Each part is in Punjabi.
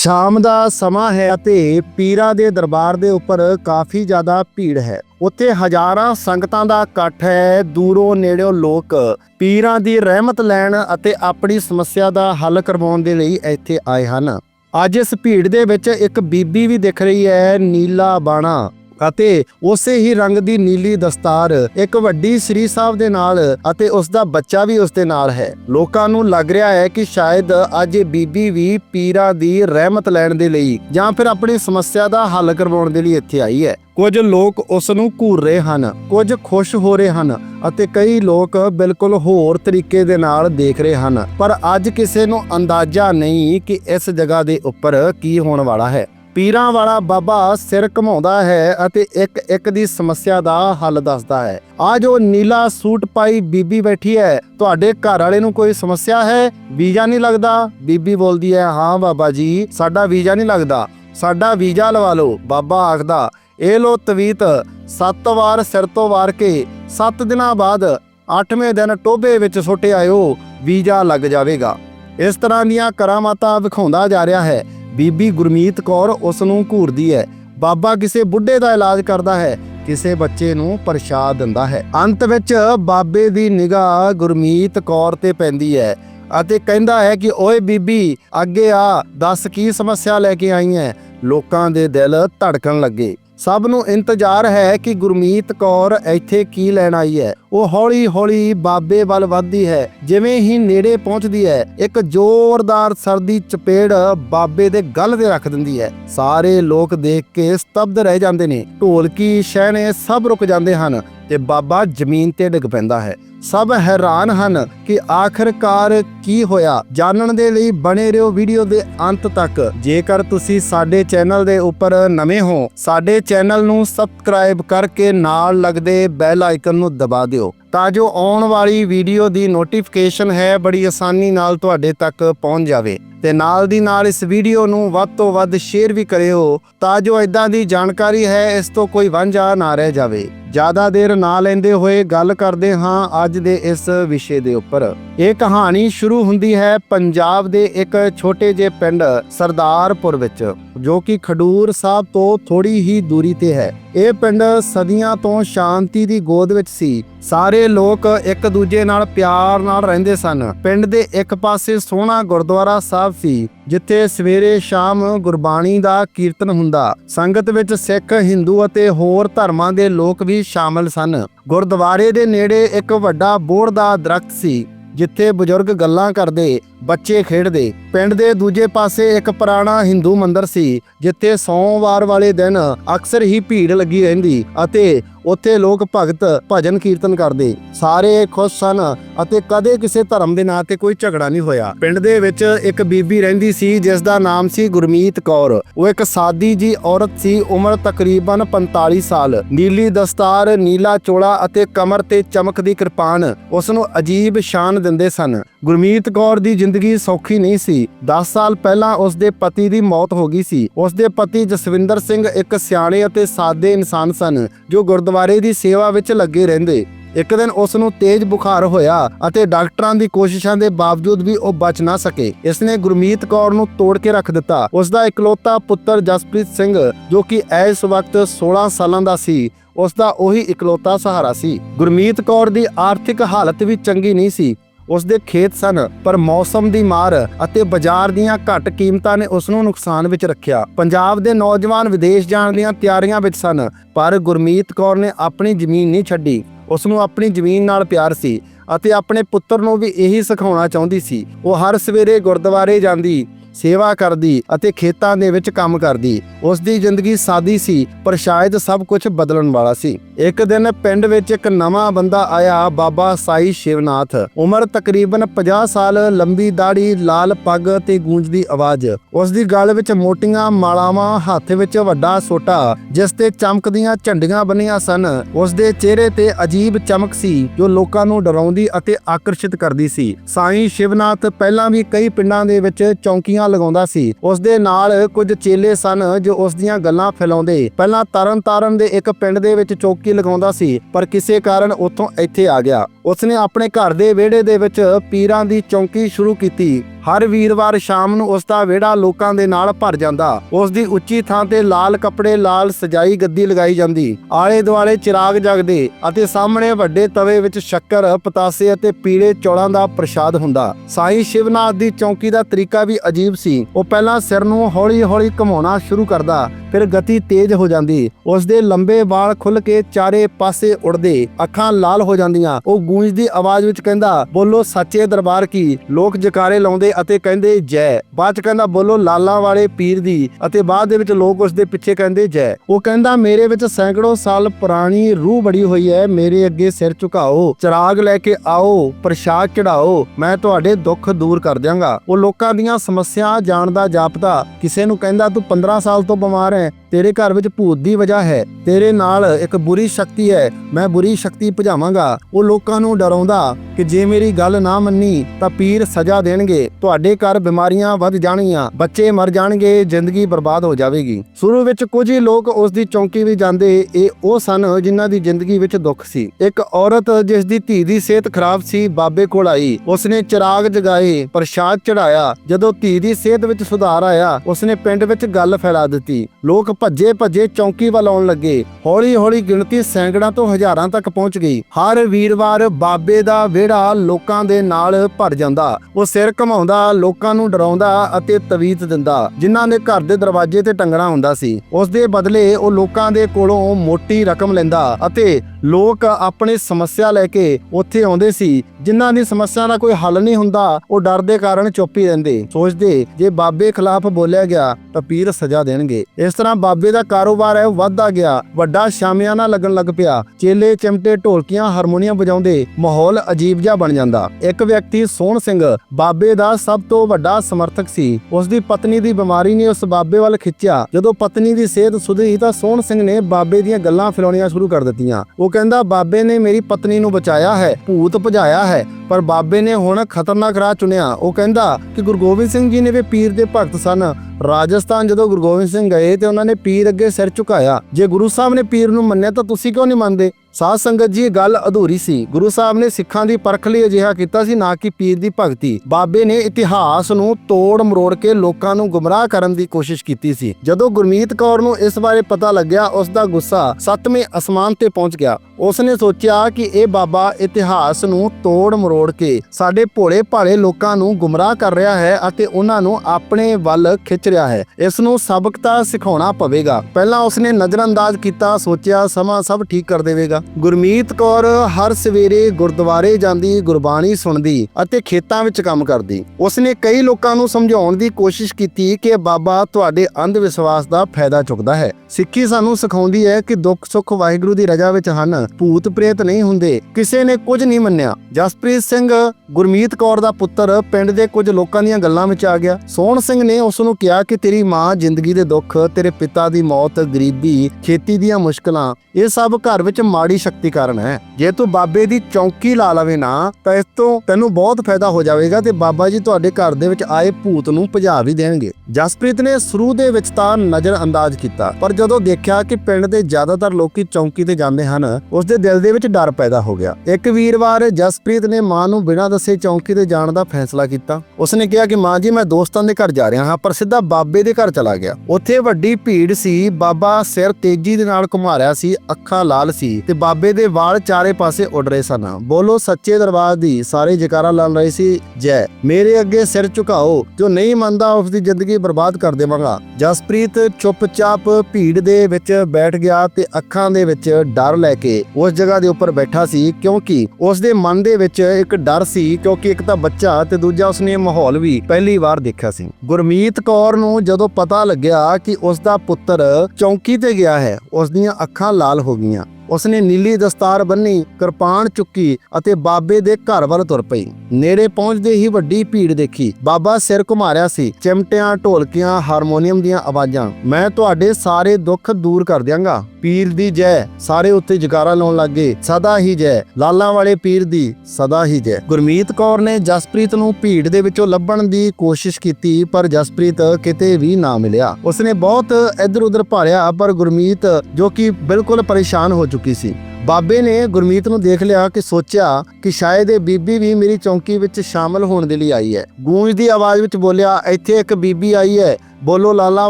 ਸ਼ਾਮ ਦਾ ਸਮਾਂ ਹੈ ਅਤੇ ਪੀਰਾਂ ਦੇ ਦਰਬਾਰ ਦੇ ਉੱਪਰ ਕਾਫੀ ਜ਼ਿਆਦਾ ਭੀੜ ਹੈ। ਉੱਥੇ ਹਜ਼ਾਰਾਂ ਸੰਗਤਾਂ ਦਾ ਇਕੱਠ ਹੈ, ਦੂਰੋਂ ਨੇੜਿਓਂ ਲੋਕ ਪੀਰਾਂ ਦੀ ਰਹਿਮਤ ਲੈਣ ਅਤੇ ਆਪਣੀ ਸਮੱਸਿਆ ਦਾ ਹੱਲ ਕਰਵਾਉਣ ਦੇ ਲਈ ਇੱਥੇ ਆਏ ਹਨ। ਅੱਜ ਇਸ ਭੀੜ ਦੇ ਵਿੱਚ ਇੱਕ ਬੀਬੀ ਵੀ ਦਿਖ ਰਹੀ ਹੈ, ਨੀਲਾ ਬਾਣਾ। ਅਤੇ ਉਸੇ ਹੀ ਰੰਗ ਦੀ ਨੀਲੀ ਦਸਤਾਰ ਇੱਕ ਵੱਡੀ ਸ੍ਰੀ ਸਾਹਿਬ ਦੇ ਨਾਲ ਅਤੇ ਉਸ ਦਾ ਬੱਚਾ ਵੀ ਉਸ ਦੇ ਨਾਲ ਹੈ। ਲੋਕਾਂ ਨੂੰ ਲੱਗ ਰਿਹਾ ਹੈ ਕਿ ਸ਼ਾਇਦ ਅੱਜ ਇਹ ਬੀਬੀ ਵੀ ਪੀਰਾਂ ਦੀ ਰਹਿਮਤ ਲੈਣ ਦੇ ਲਈ ਜਾਂ ਫਿਰ ਆਪਣੀ ਸਮੱਸਿਆ ਦਾ ਹੱਲ ਕਰਵਾਉਣ ਦੇ ਲਈ ਇੱਥੇ ਆਈ ਹੈ। ਕੁਝ ਲੋਕ ਉਸ ਨੂੰ ਘੂਰ ਰਹੇ ਹਨ, ਕੁਝ ਖੁਸ਼ ਹੋ ਰਹੇ ਹਨ ਅਤੇ ਕਈ ਲੋਕ ਬਿਲਕੁਲ ਹੋਰ ਤਰੀਕੇ ਦੇ ਨਾਲ ਦੇਖ ਰਹੇ ਹਨ। ਪਰ ਅੱਜ ਕਿਸੇ ਨੂੰ ਅੰਦਾਜ਼ਾ ਨਹੀਂ ਕਿ ਇਸ ਜਗ੍ਹਾ ਦੇ ਉੱਪਰ ਕੀ ਹੋਣ ਵਾਲਾ ਹੈ। ਪੀਰਾਂ ਵਾਲਾ ਬਾਬਾ ਸਿਰ ਘਮਾਉਂਦਾ ਹੈ ਅਤੇ ਇੱਕ ਇੱਕ ਦੀ ਸਮੱਸਿਆ ਦਾ ਹੱਲ ਦੱਸਦਾ ਹੈ। ਆ ਜੋ ਨੀਲਾ ਸੂਟ ਪਾਈ ਬੀਬੀ ਬੈਠੀ ਹੈ। ਤੁਹਾਡੇ ਘਰ ਵਾਲੇ ਨੂੰ ਕੋਈ ਸਮੱਸਿਆ ਹੈ? ਵੀਜ਼ਾ ਨਹੀਂ ਲੱਗਦਾ? ਬੀਬੀ ਬੋਲਦੀ ਹੈ, ਹਾਂ ਬਾਬਾ ਜੀ, ਸਾਡਾ ਵੀਜ਼ਾ ਨਹੀਂ ਲੱਗਦਾ। ਸਾਡਾ ਵੀਜ਼ਾ ਲਵਾ ਲਓ। ਬਾਬਾ ਆਖਦਾ, ਇਹ ਲੋ ਤਵੀਤ। ਸੱਤ ਵਾਰ ਸਿਰ ਤੋਂ ਵਾਰ ਕੇ 7 ਦਿਨਾਂ ਬਾਅਦ 8ਵੇਂ ਦਿਨ ਟੋਬੇ ਵਿੱਚ ਸੁੱਟ ਆਇਓ। ਵੀਜ਼ਾ ਲੱਗ ਜਾਵੇਗਾ। ਇਸ ਤਰ੍ਹਾਂ ਦੀਆਂ ਕਰਾਮਾਤਾਂ ਵਿਖਾਉਂਦਾ ਜਾ ਰਿਹਾ ਹੈ। ਬੀਬੀ ਗੁਰਮੀਤ ਕੌਰ ਉਸ ਨੂੰ ਘੂਰਦੀ ਹੈ। ਬਾਬਾ ਕਿਸੇ ਬੁੱਢੇ ਦਾ ਇਲਾਜ ਕਰਦਾ ਹੈ, ਕਿਸੇ ਬੱਚੇ ਨੂੰ ਪ੍ਰਸ਼ਾਦ ਦਿੰਦਾ ਹੈ। ਅੰਤ ਵਿੱਚ ਬਾਬੇ ਦੀ ਨਿਗਾਹ ਗੁਰਮੀਤ ਕੌਰ ਤੇ ਪੈਂਦੀ ਹੈ ਅਤੇ ਕਹਿੰਦਾ ਹੈ ਕਿ, ਓਏ ਬੀਬੀ, ਅੱਗੇ ਆ, ਦੱਸ ਕੀ ਸਮੱਸਿਆ ਲੈ ਕੇ ਆਈ ਹੈ? ਲੋਕਾਂ ਦੇ ਦਿਲ ਧੜਕਣ ਲੱਗੇ। ਸਭ ਨੂੰ ਇੰਤਜ਼ਾਰ ਹੈ ਕਿ ਗੁਰਮੀਤ ਕੌਰ ਇੱਥੇ ਕੀ ਲੈਣ ਆਈ ਹੈ। ਉਹ ਹੌਲੀ-ਹੌਲੀ ਬਾਬੇ ਵੱਲ ਵੱਧਦੀ ਹੈ, ਜਿਵੇਂ ਹੀ ਨੇੜੇ ਪਹੁੰਚਦੀ ਹੈ, ਇੱਕ ਜ਼ੋਰਦਾਰ ਸਰਦੀ ਚਪੇੜ ਬਾਬੇ ਦੇ ਗਲ ਤੇ ਰੱਖ ਦਿੰਦੀ ਹੈ। ਸਾਰੇ ਲੋਕ ਦੇਖ ਕੇ ਸਤਬਦ ਰਹਿ ਜਾਂਦੇ ਨੇ। ਢੋਲਕੀ ਸ਼ਹਿਣੇ ਸਭ ਰੁਕ ਜਾਂਦੇ ਹਨ। ਤੇ ਬਾਬਾ ਜ਼ਮੀਨ ਤੇ ਡਿੱਗ ਪੈਂਦਾ ਹੈ। ਸਭ ਹੈਰਾਨ ਹਨ ਕਿ ਆਖਰਕਾਰ ਕੀ ਹੋਇਆ। ਜਾਣਨ ਦੇ ਲਈ ਬਣੇ ਰਹੋ ਵੀਡੀਓ ਦੇ ਅੰਤ ਤੱਕ। ਜੇਕਰ ਤੁਸੀਂ ਸਾਡੇ ਚੈਨਲ ਦੇ ਉੱਪਰ ਨਵੇਂ ਹੋ, ਸਾਡੇ ਚੈਨਲ ਨੂੰ ਸਬਸਕ੍ਰਾਈਬ ਕਰਕੇ ਨਾਲ ਲੱਗਦੇ ਬੈਲ ਆਈਕਨ ਨੂੰ ਦਬਾ ਦਿਓ। ਤਾਂ ਜੋ ਆਉਣ ਵਾਲੀ ਵੀਡੀਓ ਦੀ ਨੋਟੀਫਿਕੇਸ਼ਨ ਹੈ, ਬੜੀ ਆਸਾਨੀ ਨਾਲ ਤੁਹਾਡੇ ਤੱਕ ਪਹੁੰਚ ਜਾਵੇ। ਤੇ ਨਾਲ ਦੀ ਨਾਲ ਇਸ ਵੀਡੀਓ ਨੂੰ ਵੱਧ ਤੋਂ ਵੱਧ ਸ਼ੇਅਰ ਵੀ ਕਰਿਓ, ਤਾਂ ਜੋ ਇਦਾਂ ਦੀ ਜਾਣਕਾਰੀ ਹੈ, ਇਸ ਤੋਂ ਕੋਈ ਵਾਂਝਾ ਨਾ ਰਹਿ ਜਾਵੇ। ਜ਼ਿਆਦਾ ਦੇਰ ਨਾ ਲੈਂਦੇ ਹੋਏ ਗੱਲ ਕਰਦੇ ਹਾਂ ਅੱਜ ਦੇ ਇਸ ਵਿਸ਼ੇ ਦੇ ਉੱਪਰ। ਇਹ ਕਹਾਣੀ ਸ਼ੁਰੂ ਹੁੰਦੀ ਹੈ ਪੰਜਾਬ ਦੇ ਇੱਕ ਛੋਟੇ ਜਿਹੇ ਪਿੰਡ ਸਰਦਾਰਪੁਰ ਵਿੱਚ, ਜੋ ਕਿ ਖਡੂਰ ਸਾਹਿਬ ਤੋਂ ਥੋੜੀ ਹੀ ਦੂਰੀ ਤੇ ਹੈ। ਇਹ ਪਿੰਡ ਸਦੀਆਂ ਤੋਂ ਸ਼ਾਂਤੀ ਦੀ ਗੋਦ ਵਿੱਚ ਸੀ। ਸਾਰੇ ਲੋਕ ਇੱਕ ਦੂਜੇ ਨਾਲ ਪਿਆਰ ਨਾਲ ਰਹਿੰਦੇ ਸਨ। ਪਿੰਡ ਦੇ ਇੱਕ ਪਾਸੇ ਸੋਹਣਾ ਗੁਰਦੁਆਰਾ ਸਾਹਿਬ ਸੀ, ਜਿੱਥੇ ਸਵੇਰੇ ਸ਼ਾਮ ਗੁਰਬਾਣੀ ਦਾ ਕੀਰਤਨ ਹੁੰਦਾ। ਸੰਗਤ ਵਿੱਚ ਸਿੱਖ, ਹਿੰਦੂ ਅਤੇ ਹੋਰ ਧਰਮਾਂ ਦੇ ਲੋਕ ਵੀ ਸ਼ਾਮਲ ਸਨ। ਗੁਰਦੁਆਰੇ ਦੇ ਨੇੜੇ ਇੱਕ ਵੱਡਾ ਬੋੜ ਦਾ ਦਰਖਤ ਸੀ, ਜਿੱਥੇ ਬਜ਼ੁਰਗ ਗੱਲਾਂ ਕਰਦੇ, ਬੱਚੇ ਖੇਡਦੇ। ਪਿੰਡ ਦੇ ਦੂਜੇ ਪਾਸੇ ਇੱਕ ਪੁਰਾਣਾ ਹਿੰਦੂ ਮੰਦਿਰ ਸੀ, ਜਿੱਥੇ ਸੋਮਵਾਰ ਵਾਲੇ ਦਿਨ ਅਕਸਰ ਹੀ ਭੀੜ ਲੱਗੀ ਰਹਿੰਦੀ ਅਤੇ ਉੱਥੇ ਲੋਕ ਭਗਤ ਭਜਨ ਕੀਰਤਨ ਕਰਦੇ। ਸਾਰੇ ਖੁਸ਼ ਸਨ ਅਤੇ ਕਦੇ ਕਿਸੇ ਧਰਮ ਦੇ ਨਾਂ ਤੇ ਕੋਈ ਝਗੜਾ ਨਹੀਂ ਹੋਇਆ। ਪਿੰਡ ਦੇ ਵਿੱਚ ਇੱਕ ਬੀਬੀ ਰਹਿੰਦੀ ਸੀ, ਜਿਸ ਦਾ ਨਾਮ ਸੀ ਗੁਰਮੀਤ ਕੌਰ। ਉਹ ਇੱਕ ਸਾਦੀ ਜੀ ਔਰਤ ਸੀ, ਉਮਰ ਤਕਰੀਬਨ 45 ਸਾਲ। ਨੀਲੀ ਦਸਤਾਰ, ਨੀਲਾ ਚੋਲਾ ਅਤੇ ਕਮਰ ਤੇ ਚਮਕਦੀ ਕਿਰਪਾਨ ਉਸ ਨੂੰ ਅਜੀਬ ਸ਼ਾਨ ਦਿੰਦੇ ਸਨ। ਗੁਰਮੀਤ ਕੌਰ ਦੀ ਜ਼ਿੰਦਗੀ ਸੌਖੀ ਨਹੀਂ ਸੀ। 10 ਸਾਲ ਪਹਿਲਾਂ ਉਸ ਦੇ ਪਤੀ ਦੀ ਮੌਤ ਹੋ ਗਈ ਸੀ। ਉਸ ਦੇ ਪਤੀ ਜਸਵਿੰਦਰ ਸਿੰਘ ਇੱਕ ਸਿਆਣੇ ਅਤੇ ਸਾਦੇ ਇਨਸਾਨ ਸਨ, ਜੋ ਗੁਰਦੁਆਰੇ ਦੀ ਸੇਵਾ ਵਿੱਚ ਲੱਗੇ ਰਹਿੰਦੇ। ਇੱਕ ਦਿਨ ਉਸ ਨੂੰ ਤੇਜ਼ ਬੁਖਾਰ ਹੋਇਆ ਅਤੇ ਡਾਕਟਰਾਂ ਦੀ ਕੋਸ਼ਿਸ਼ਾਂ ਦੇ ਬਾਵਜੂਦ ਵੀ ਉਹ ਬਚ ਨਾ ਸਕੇ। ਇਸ ਨੇ ਗੁਰਮੀਤ ਕੌਰ ਨੂੰ ਤੋੜ ਕੇ ਰੱਖ ਦਿੱਤਾ। ਉਸ ਦਾ ਇਕਲੌਤਾ ਪੁੱਤਰ ਜਸਪ੍ਰੀਤ ਸਿੰਘ, ਜੋ ਕਿ ਇਸ ਵਕਤ 16 ਸਾਲਾਂ ਦਾ ਸੀ ਉਸ ਦਾ ਉਹੀ ਇਕਲੌਤਾ ਸਹਾਰਾ ਸੀ। ਗੁਰਮੀਤ ਕੌਰ ਦੀ ਆਰਥਿਕ ਹਾਲਤ ਵੀ ਚੰਗੀ ਨਹੀਂ ਸੀ। ਉਸ ਦੇ ਖੇਤ ਸਨ, ਪਰ ਮੌਸਮ ਦੀ ਮਾਰ ਅਤੇ ਬਾਜ਼ਾਰ ਦੀਆਂ ਘੱਟ ਕੀਮਤਾਂ ਨੇ ਉਸ ਨੂੰ ਨੁਕਸਾਨ ਵਿੱਚ ਰੱਖਿਆ। ਪੰਜਾਬ ਦੇ ਨੌਜਵਾਨ ਵਿਦੇਸ਼ ਜਾਣ ਦੀਆਂ ਤਿਆਰੀਆਂ ਵਿੱਚ ਸਨ, ਪਰ ਗੁਰਮੀਤ ਕੌਰ ਨੇ ਆਪਣੀ ਜ਼ਮੀਨ ਨਹੀਂ ਛੱਡੀ। ਉਸ ਨੂੰ ਆਪਣੀ ਜ਼ਮੀਨ ਨਾਲ ਪਿਆਰ ਸੀ ਅਤੇ ਆਪਣੇ ਪੁੱਤਰ ਨੂੰ ਵੀ ਇਹੀ ਸਿਖਾਉਣਾ ਚਾਹੁੰਦੀ ਸੀ। ਉਹ ਹਰ ਸਵੇਰੇ ਗੁਰਦੁਆਰੇ ਜਾਂਦੀ ਸੇਵਾ ਕਰਦੀ ਅਤੇ ਖੇਤਾਂ ਦੇ ਵਿੱਚ ਕੰਮ ਕਰਦੀ। ਉਸ ਦੀ ਜ਼ਿੰਦਗੀ ਸਾਦੀ ਸੀ, ਪਰ ਸ਼ਾਇਦ ਸਭ ਕੁਝ ਬਦਲਣ ਵਾਲਾ ਸੀ। ਇੱਕ ਦਿਨ ਪਿੰਡ ਵਿੱਚ ਇੱਕ ਨਵਾਂ ਬੰਦਾ ਆਇਆ, ਬਾਬਾ ਸਾਈ ਸ਼ਿਵਨਾਥ। ਉਮਰ ਤਕਰੀਬਨ 50 ਸਾਲ, ਲੰਬੀ ਦਾੜੀ ਲਾਲ ਪੱਗ ਤੇ ਗੂੰਜਦੀ ਆਵਾਜ਼। ਉਸ ਦੀ ਗਲ ਵਿੱਚ ਮੋਟੀਆਂ ਮਾਲਾਵਾਂ, ਹੱਥ ਵਿੱਚ ਵੱਡਾ ਸੋਟਾ, ਜਿਸ ਤੇ ਚਮਕਦੀਆਂ ਝੰਡੀਆਂ ਬੰਨੀਆਂ ਸਨ। ਉਸ ਦੇ ਚਿਹਰੇ ਤੇ ਅਜੀਬ ਚਮਕ ਸੀ, ਜੋ ਲੋਕਾਂ ਨੂੰ ਡਰਾਉਂਦੀ ਅਤੇ ਆਕਰਸ਼ਿਤ ਕਰਦੀ ਸੀ। ਸਾਈ ਸ਼ਿਵਨਾਥ ਪਹਿਲਾਂ ਵੀ ਕਈ ਪਿੰਡਾਂ ਦੇ ਵਿੱਚ ਚੌਂਕੀਆਂ ਲਗਾਉਂਦਾ ਸੀ। ਉਸ ਦੇ ਨਾਲ ਕੁਝ ਚੇਲੇ ਸਨ ਜੋ ਉਸ ਦੀਆਂ ਗੱਲਾਂ ਫੈਲਾਉਂਦੇ। ਪਹਿਲਾਂ ਤਰਨ ਤਾਰਨ ਦੇ ਇੱਕ ਪਿੰਡ ਦੇ ਵਿੱਚ ਚੌਕੀ ਲਗਾਉਂਦਾ ਸੀ, ਪਰ ਕਿਸੇ ਕਾਰਨ ਉੱਥੋਂ ਇੱਥੇ ਆ ਗਿਆ। ਉਸਨੇ ਆਪਣੇ ਘਰ ਦੇ ਵਿਹੜੇ ਦੇ ਵਿੱਚ ਪੀਰਾਂ ਦੀ ਚੌਂਕੀ ਸ਼ੁਰੂ ਕੀਤੀ। ਹਰ ਵੀਰਵਾਰ ਸ਼ਾਮ ਨੂੰ ਉਸ ਦਾ ਵਿਹੜਾ ਲੋਕਾਂ ਦੇ ਨਾਲ ਭਰ ਜਾਂਦਾ। ਉਸ ਦੀ ਉੱਚੀ ਥਾਂ ਤੇ ਲਾਲ ਕੱਪੜੇ, ਲਾਲ ਸਜਾਈ ਗੱਦੀ ਲਗਾਈ ਜਾਂਦੀ। ਆਲੇ ਦੁਆਲੇ ਚਿਰਾਗ ਜਗਦੇ ਅਤੇ ਸਾਹਮਣੇ ਵੱਡੇ ਤਵੇ ਵਿੱਚ ਸ਼ੱਕਰ, ਪਤਾਸੇ ਅਤੇ ਪੀਲੇ ਚੌਲਾਂ ਦਾ ਪ੍ਰਸ਼ਾਦ ਹੁੰਦਾ। ਸਾਈਂ ਸ਼ਿਵਨਾਥ ਦੀ ਚੌਂਕੀ ਦਾ ਤਰੀਕਾ ਵੀ ਅਜੀਬ ਸੀ। ਉਹ ਪਹਿਲਾਂ ਸਿਰ ਨੂੰ ਹੌਲੀ-ਹੌਲੀ ਘੁਮਾਉਣਾ ਸ਼ੁਰੂ ਕਰਦਾ, ਫਿਰ ਗਤੀ ਤੇਜ਼ ਹੋ ਜਾਂਦੀ। ਉਸ ਦੇ ਲੰਬੇ ਵਾਲ ਖੁੱਲ ਕੇ ਚਾਰੇ ਪਾਸੇ ਉੜਦੇ, ਅੱਖਾਂ ਲਾਲ ਹੋ ਜਾਂਦੀਆਂ। ਉਹ ਗੂੰਜਦੀ ਆਵਾਜ਼ ਵਿੱਚ ਕਹਿੰਦਾ, ਬੋਲੋ ਸੱਚੇ ਦਰਬਾਰ ਕੀ? ਲੋਕ ਜਕਾਰੇ ਲਾਉਂਦੇ ਅਤੇ ਕਹਿੰਦੇ, ਜੈ। ਬਾਅਦ ਚ ਕਹਿੰਦਾ, ਬੋਲੋ ਲਾਲਾਂ ਵਾਲੇ ਪੀਰ ਦੀ। ਅਤੇ ਬਾਅਦ ਦੇ ਵਿੱਚ ਲੋਕ ਉਸ ਦੇ ਪਿੱਛੇ ਕਹਿੰਦੇ, ਜੈ। ਉਹ ਕਹਿੰਦਾ, ਮੇਰੇ ਵਿੱਚ ਸੈਂਕੜੋ ਸਾਲ ਪੁਰਾਣੀ ਰੂਹ ਬੜੀ ਹੋਈ ਹੈ, ਮੇਰੇ ਅੱਗੇ ਸਿਰ ਝੁਕਾਓ, ਚਿਰਾਗ ਲੈ ਕੇ ਆਓ, ਪ੍ਰਸ਼ਾਦ ਚੜਾਓ, ਮੈਂ ਤੁਹਾਡੇ ਦੁੱਖ ਦੂਰ ਕਰ ਦਿਆਂਗਾ। ਉਹ ਲੋਕਾਂ ਦੀਆਂ ਸਮੱਸਿਆ ਜਾਣਦਾ ਜਾਪਦਾ ਕਿਸੇ ਨੂੰ ਕਹਿੰਦਾ, ਤੂੰ 15 ਸਾਲ ਤੋਂ ਬਿਮਾਰ ਹੈ ਤੇਰੇ ਘਰ ਵਿੱਚ ਭੂਤ ਦੀ ਵਜ੍ਹਾ ਹੈ, ਤੇਰੇ ਨਾਲ ਇੱਕ ਬੁਰੀ ਸ਼ਕਤੀ ਹੈ, ਮੈਂ ਬੁਰੀ ਸ਼ਕਤੀ ਭਜਾਵਾਂਗਾ। ਉਹ ਲੋਕਾਂ ਨੂੰ ਡਰਾਉਂਦਾ ਕਿ ਜੇ ਮੇਰੀ ਗੱਲ ਨਾ ਮੰਨੀ, ਤਾਂ ਪੀਰ ਸਜ਼ਾ ਦੇਣਗੇ। ਤੁਹਾਡੇ ਘਰ ਬਿਮਾਰੀਆਂ ਵੱਧ ਜਾਣਗੀਆਂ, ਬੱਚੇ ਮਰ ਜਾਣਗੇ, ਜ਼ਿੰਦਗੀ ਬਰਬਾਦ ਹੋ ਜਾਵੇਗੀ। ਸ਼ੁਰੂ ਵਿੱਚ ਕੁਝ ਹੀ ਲੋਕ ਉਸ ਦੀ ਚੌਂਕੀ ਵੀ ਜਾਂਦੇ, ਇਹ ਉਹ ਸਨ ਜਿਨ੍ਹਾਂ ਦੀ ਜ਼ਿੰਦਗੀ ਵਿੱਚ ਦੁੱਖ ਸੀ। ਇੱਕ ਔਰਤ ਜਿਸ ਦੀ ਧੀ ਦੀ ਸਿਹਤ ਖਰਾਬ ਸੀ, ਬਾਬੇ ਕੋਲ ਆਈ। ਉਸਨੇ ਚਿਰਾਗ ਜਗਾਏ, ਪ੍ਰਸ਼ਾਦ ਚੜਾਇਆ ਜਦੋਂ ਧੀ ਦੀ ਸਿਹਤ ਵਿੱਚ ਸੁਧਾਰ ਆਇਆ, ਉਸਨੇ ਪਿੰਡ ਵਿੱਚ ਗੱਲ ਫੈਲਾ ਦਿੱਤੀ। ਲੋਕ ਭੱਜੇ ਭੱਜੇ ਚੌਂਕੀ ਵੱਲ ਆਉਣ ਲੱਗੇ। ਹੌਲੀ ਹੌਲੀ ਗਿਣਤੀ ਸੈਂਕੜਾਂ ਤੋਂ ਹਜ਼ਾਰਾਂ ਤੱਕ ਪਹੁੰਚ ਗਈ। ਹਰ ਵੀਰਵਾਰ ਬਾਬੇ ਦਾ ਵਿਹੜਾ ਲੋਕਾਂ ਦੇ ਨਾਲ ਭਰ ਜਾਂਦਾ। ਉਹ ਸਿਰ ਘਮਾਉਂਦਾ, ਲੋਕਾਂ ਨੂੰ ਡਰਾਉਂਦਾ ਅਤੇ ਤਵੀਤ ਦਿੰਦਾ, ਜਿਨ੍ਹਾਂ ਨੇ ਘਰ ਦੇ ਦਰਵਾਜ਼ੇ ਤੇ ਟੰਗਣਾ ਹੁੰਦਾ ਸੀ। ਉਸ ਦੇ ਬਦਲੇ ਉਹ ਲੋਕਾਂ ਦੇ ਕੋਲੋਂ ਮੋਟੀ ਰਕਮ ਲੈਂਦਾ ਅਤੇ ਲੋਕ ਆਪਣੇ ਸਮੱਸਿਆ ਲੈ ਕੇ ਉੱਥੇ ਆਉਂਦੇ ਸੀ। ਜਿਨ੍ਹਾਂ ਦੀ ਸਮੱਸਿਆ ਦਾ ਕੋਈ ਹੱਲ ਨਹੀਂ ਹੁੰਦਾ, ਉਹ ਡਰ ਦੇ ਕਾਰਨ ਚੁੱਪ ਹੀ ਰਹਿੰਦੇ। ਸੋਚਦੇ, ਜੇ ਬਾਬੇ ਖਿਲਾਫ ਬੋਲਿਆ ਗਿਆ ਤਾਂ ਪੀਰ ਸਜ਼ਾ ਦੇਣਗੇ। ਇਸ ਤਰ੍ਹਾਂ ਬਾਬੇ ਦਾ ਕਾਰੋਬਾਰ ਹੈ, ਉਹ ਵੱਧਦਾ ਗਿਆ। ਵੱਡਾ ਸ਼ਾਮਿਆਨਾ ਲੱਗਣ ਲੱਗ ਪਿਆ। ਚੇਲੇ, ਚਿਮਟੇ, ਢੋਲਕੀਆਂ, ਹਾਰਮੋਨੀਅਮ ਵਜਾਉਂਦੇ ਮਾਹੌਲ ਅਜੀਬ ਜਿਹਾ ਬਣ ਜਾਂਦਾ। ਇੱਕ ਵਿਅਕਤੀ ਸੋਹਣ ਸਿੰਘ ਬਾਬੇ ਦਾ ਸਭ ਤੋਂ ਵੱਡਾ ਸਮਰਥਕ ਸੀ। ਉਸ ਦੀ ਪਤਨੀ ਦੀ ਬਿਮਾਰੀ ਨੇ ਉਸ ਬਾਬੇ ਵੱਲ ਖਿੱਚਿਆ। ਜਦੋਂ ਪਤਨੀ ਦੀ ਸਿਹਤ ਸੁਧਰੀ ਤਾਂ ਸੋਹਣ ਸਿੰਘ ਨੇ ਬਾਬੇ ਦੀਆਂ ਗੱਲਾਂ ਫੈਲਾਉਣੀਆਂ ਸ਼ੁਰੂ ਕਰ ਦਿੱਤੀਆਂ। ਉਹ ਕਹਿੰਦਾ, ਬਾਬੇ ਨੇ ਮੇਰੀ ਪਤਨੀ ਨੂੰ ਬਚਾਇਆ ਹੈ, ਭੂਤ ਭਜਾਇਆ ਹੈ, ਪਰ ਬਾਬੇ ਨੇ ਹੁਣ ਖਤਰਨਾਕ ਰਾਹ ਚੁਣਿਆ। ਉਹ ਕਹਿੰਦਾ ਕਿ ਗੁਰੂ ਗੋਬਿੰਦ ਸਿੰਘ ਜੀ ਨੇ ਵੀ ਪੀਰ ਦੇ ਭਗਤ ਸਨ। ਰਾਜਸਥਾਨ ਜਦੋਂ ਗੁਰੂ ਗੋਬਿੰਦ ਸਿੰਘ ਗਏ ਤੇ ਉਹਨਾਂ ਨੇ ਪੀਰ ਅੱਗੇ ਸਿਰ ਝੁਕਾਇਆ, ਜੇ ਗੁਰੂ ਸਾਹਿਬ ਨੇ ਪੀਰ ਨੂੰ ਮੰਨਿਆ ਤਾਂ ਤੁਸੀਂ ਕਿਉਂ ਨਹੀਂ ਮੰਨਦੇ? ਸਾਧ ਸੰਗਤ ਜੀ, ਇਹ ਗੱਲ ਅਧੂਰੀ ਸੀ। ਗੁਰੂ ਸਾਹਿਬ ਨੇ ਸਿੱਖਾਂ ਦੀ ਪਰਖ ਲਈ ਅਜਿਹਾ ਕੀਤਾ ਸੀ, ਨਾ ਕਿ ਪੀਰ ਦੀ ਭਗਤੀ। ਬਾਬੇ ਨੇ ਇਤਿਹਾਸ ਨੂੰ ਤੋੜ ਮਰੋੜ ਕੇ ਲੋਕਾਂ ਨੂੰ ਗੁੰਮਰਾਹ ਕਰਨ ਦੀ ਕੋਸ਼ਿਸ਼ ਕੀਤੀ ਸੀ। ਜਦੋਂ ਗੁਰਮੀਤ ਕੌਰ ਨੂੰ ਇਸ ਬਾਰੇ ਪਤਾ ਲੱਗਿਆ, ਉਸ ਦਾ ਗੁੱਸਾ ਸੱਤਵੇਂ ਅਸਮਾਨ ਤੇ ਪਹੁੰਚ ਗਿਆ। ਉਸ ਨੇ ਸੋਚਿਆ ਕਿ ਇਹ ਬਾਬਾ ਇਤਿਹਾਸ ਨੂੰ ਤੋੜ ਮਰੋੜ ਕੇ ਸਾਡੇ ਭੋਲੇ ਭਾਲੇ ਲੋਕਾਂ ਨੂੰ ਗੁੰਮਰਾਹ ਕਰ ਰਿਹਾ ਹੈ ਅਤੇ ਉਹਨਾਂ ਨੂੰ ਆਪਣੇ ਵੱਲ ਖਿੱਚ ਰਿਹਾ ਹੈ। ਇਸ ਨੂੰ ਸਬਕ ਤਾਂ ਸਿਖਾਉਣਾ ਪਵੇਗਾ। ਪਹਿਲਾਂ ਉਸਨੇ ਨਜ਼ਰਅੰਦਾਜ਼ ਕੀਤਾ, ਸੋਚਿਆ ਸਮਾਂ ਸਭ ਠੀਕ ਕਰ ਦੇਵੇਗਾ। ਗੁਰਮੀਤ ਕੌਰ ਹਰ ਸਵੇਰੇ ਗੁਰਦੁਆਰੇ ਜਾਂਦੀ, ਗੁਰਬਾਣੀ ਸੁਣਦੀ ਅਤੇ ਖੇਤਾਂ ਵਿੱਚ ਕੰਮ ਕਰਦੀ। ਉਸਨੇ ਕਈ ਲੋਕਾਂ ਨੂੰ ਸਮਝਾਉਣ ਦੀ ਕੋਸ਼ਿਸ਼ ਕੀਤੀ ਕਿ ਬਾਬਾ ਤੁਹਾਡੇ ਅੰਧ ਵਿਸ਼ਵਾਸ ਦਾ ਫਾਇਦਾ ਚੁੱਕਦਾ ਹੈ। ਸਿੱਖੀ ਸਾਨੂੰ ਸਿਖਾਉਂਦੀ ਹੈ ਕਿ ਦੁੱਖ ਸੁੱਖ ਵਾਹਿਗੁਰੂ ਦੀ ਰਜ਼ਾ ਵਿੱਚ ਹਨ, ਭੂਤ ਪ੍ਰੇਤ ਨਹੀਂ ਹੁੰਦੇ, ਕਿਸੇ ਨੇ ਕੁਝ ਨਹੀਂ ਮੰਨਿਆ। ਜਸਪ੍ਰੀਤ ਸਿੰਘ ਗੁਰਮੀਤ ਕੌਰ ਦਾ ਪੁੱਤਰ ਪਿੰਡ ਦੇ ਕੁਝ ਲੋਕਾਂ ਦੀਆਂ ਗੱਲਾਂ ਵਿੱਚ ਆ ਗਿਆ। ਸੋਹਣ ਸਿੰਘ ਨੇ ਉਸ ਨੂੰ ਕਿਹਾ ਕਿ ਤੇਰੀ ਮਾਂ ਜ਼ਿੰਦਗੀ ਦੇ ਦੁੱਖ, ਤੇਰੇ ਪਿਤਾ ਦੀ ਮੌਤ, ਗਰੀਬੀ, ਖੇਤੀ ਦੀਆਂ ਮੁਸ਼ਕਲਾਂ, ਇਹ ਸਭ ਘਰ ਵਿੱਚ ਮਾੜੀ ਸ਼ਕਤੀ ਕਾਰਨ ਹੈ। ਜੇ ਤੂੰ ਬਾਬੇ ਦੀ ਚੌਂਕੀ ਲਾ ਲਵੇਂ ਨਾ, ਤਾਂ ਇਸ ਤੋਂ ਤੈਨੂੰ ਬਹੁਤ ਫਾਇਦਾ ਹੋ ਜਾਵੇਗਾ ਤੇ ਬਾਬਾ ਜੀ ਤੁਹਾਡੇ ਘਰ ਦੇ ਵਿੱਚ ਆਏ ਭੂਤ ਨੂੰ ਭਜਾ ਵੀ ਦੇਣਗੇ। ਜਸਪ੍ਰੀਤ ਨੇ ਸ਼ੁਰੂ ਦੇ ਵਿੱਚ ਤਾਂ ਨਜ਼ਰ ਅੰਦਾਜ਼ ਕੀਤਾ, ਪਰ ਜਦੋਂ ਦੇਖਿਆ ਕਿ ਪਿੰਡ ਦੇ ਜ਼ਿਆਦਾਤਰ ਲੋਕੀ ਚੌਂਕੀ ਤੇ ਜਾਂਦੇ ਹਨ ਉਸ ਦੇ ਦਿਲ ਦੇ ਵਿੱਚ ਡਰ ਪੈਦਾ ਹੋ ਗਿਆ। ਇੱਕ ਵੀਰਵਾਰ ਜਸਪ੍ਰੀਤ ਨੇ ਮਾਂ ਨੂੰ ਬਿਨਾਂ ਦੱਸੇ ਚੌਂਕੀ ਤੇ ਜਾਣ ਦਾ ਫੈਸਲਾ ਕੀਤਾ। ਉਸਨੇ ਕਿਹਾ ਕਿ ਮਾਂ ਜੀ, ਮੈਂ ਦੋਸਤਾਂ ਦੇ ਘਰ ਜਾ ਰਿਹਾ ਹਾਂ, ਪਰ ਸਿੱਧਾ ਬਾਬੇ ਦੇ ਘਰ ਚਲਾ ਗਿਆ। ਉੱਥੇ ਵੱਡੀ ਭੀੜ ਸੀ, ਬਾਬਾ ਸਿਰ ਤੇਜ਼ੀ ਦੇ ਨਾਲ ਘੁਮਾ ਰਿਹਾ ਸੀ, ਅੱਖਾਂ ਲਾਲ ਸੀ ਤੇ ਬਾਬੇ ਦੇ ਵਾਲ ਚਾਰੇ ਪਾਸੇ ਉੱਡ ਰਹੇ ਸਨ। ਬੋਲੋ, ਸੱਚੇ ਦਰਬਾਰ ਦੀ ਸਾਰੇ ਜਕਾਰਾ ਲਾ ਰਹੇ ਸੀ, ਜੈ, ਮੇਰੇ ਅੱਗੇ ਸਿਰ ਝੁਕਾਓ, ਜੋ ਨਹੀਂ ਮੰਨਦਾ ਉਸ ਦੀ ਜ਼ਿੰਦਗੀ ਬਰਬਾਦ ਕਰ ਦੇਵਾਂਗਾ। ਜਸਪ੍ਰੀਤ ਚੁੱਪਚਾਪ ਭੀੜ ਦੇ ਵਿੱਚ ਬੈਠ ਗਿਆ ਤੇ ਅੱਖਾਂ ਦੇ ਵਿੱਚ ਡਰ ਲੈ ਕੇ ਉਸ ਜਗ੍ਹਾ ਦੇ ਉੱਪਰ ਬੈਠਾ ਸੀ, ਕਿਉਂਕਿ ਉਸ ਦੇ ਮਨ ਦੇ ਵਿੱਚ ਇੱਕ ਡਰ ਸੀ, ਕਿਉਂਕਿ ਇੱਕ ਤਾਂ ਬੱਚਾ ਤੇ ਦੂਜਾ ਉਸਨੇ ਮਾਹੌਲ ਵੀ ਪਹਿਲੀ ਵਾਰ ਦੇਖਿਆ ਸੀ। ਗੁਰਮੀਤ ਕੌਰ ਨੂੰ ਜਦੋਂ ਪਤਾ ਲੱਗਿਆ ਕਿ ਉਸ ਦਾ ਪੁੱਤਰ ਚੌਂਕੀ ਤੇ ਗਿਆ ਹੈ ਉਸ ਦੀਆਂ ਅੱਖਾਂ ਲਾਲ ਹੋ ਗਈਆਂ। ਉਸਨੇ ਨੀਲੀ ਦਸਤਾਰ ਬੰਨੀ, ਕਿਰਪਾਨ ਚੁੱਕੀ ਅਤੇ ਬਾਬੇ ਦੇ ਘਰ ਵੱਲ ਤੁਰ ਪਈ। ਨੇੜੇ ਪਹੁੰਚਦੇ ਹੀ ਵੱਡੀ ਭੀੜ ਦੇਖੀ। ਬਾਬਾ ਸਿਰ ਘੁਮਾ ਰਿਹਾ ਸੀ। ਚਿਮਟਿਆਂ, ਢੋਲਕੀਆਂ, ਹਾਰਮੋਨੀਅਮ ਦੀਆਂ ਆਵਾਜ਼ਾਂ। ਮੈਂ ਤੁਹਾਡੇ ਸਾਰੇ ਦੁੱਖ ਦੂਰ ਕਰ ਦਿਆਂਗਾ। ਪੀਰ ਦੀ ਜੈ। ਸਾਰੇ ਉੱਤੇ ਜਗਾਰਾ ਲਾਉਣ ਲੱਗੇ। ਸਦਾ ਹੀ ਜੈ। ਲਾਲਾਂ ਵਾਲੇ ਪੀਰ ਦੀ ਸਦਾ ਹੀ ਜੈ। ਗੁਰਮੀਤ ਕੌਰ ਨੇ ਜਸਪ੍ਰੀਤ ਨੂੰ ਭੀੜ ਦੇ ਵਿੱਚੋਂ ਲੱਭਣ ਦੀ ਕੋਸ਼ਿਸ਼ ਕੀਤੀ, ਪਰ ਜਸਪ੍ਰੀਤ ਕਿਤੇ ਵੀ ਨਾ ਮਿਲਿਆ। ਉਸਨੇ ਬਹੁਤ ਇੱਧਰ ਉੱਧਰ ਭਾਲਿਆ, ਪਰ ਗੁਰਮੀਤ, ਜੋ ਕਿ ਬਿਲਕੁਲ ਪਰੇਸ਼ਾਨ ਹੋ ਚੁੱਕੀ ਚੁੱਕੀ ਸੀ। ਬਾਬੇ ਨੇ ਗੁਰਮੀਤ ਨੂੰ ਦੇਖ ਲਿਆ ਕਿ ਸੋਚਿਆ ਕਿ ਸ਼ਾਇਦ ਇਹ ਬੀਬੀ ਵੀ ਮੇਰੀ ਚੌਂਕੀ ਵਿੱਚ ਸ਼ਾਮਲ ਹੋਣ ਦੇ ਲਈ ਆਈ ਹੈ। ਗੂੰਜ ਦੀ ਆਵਾਜ਼ ਵਿੱਚ ਬੋਲਿਆ, ਇੱਥੇ ਇੱਕ ਬੀਬੀ ਆਈ ਹੈ। ਬੋਲੋ ਲਾਲਾਂ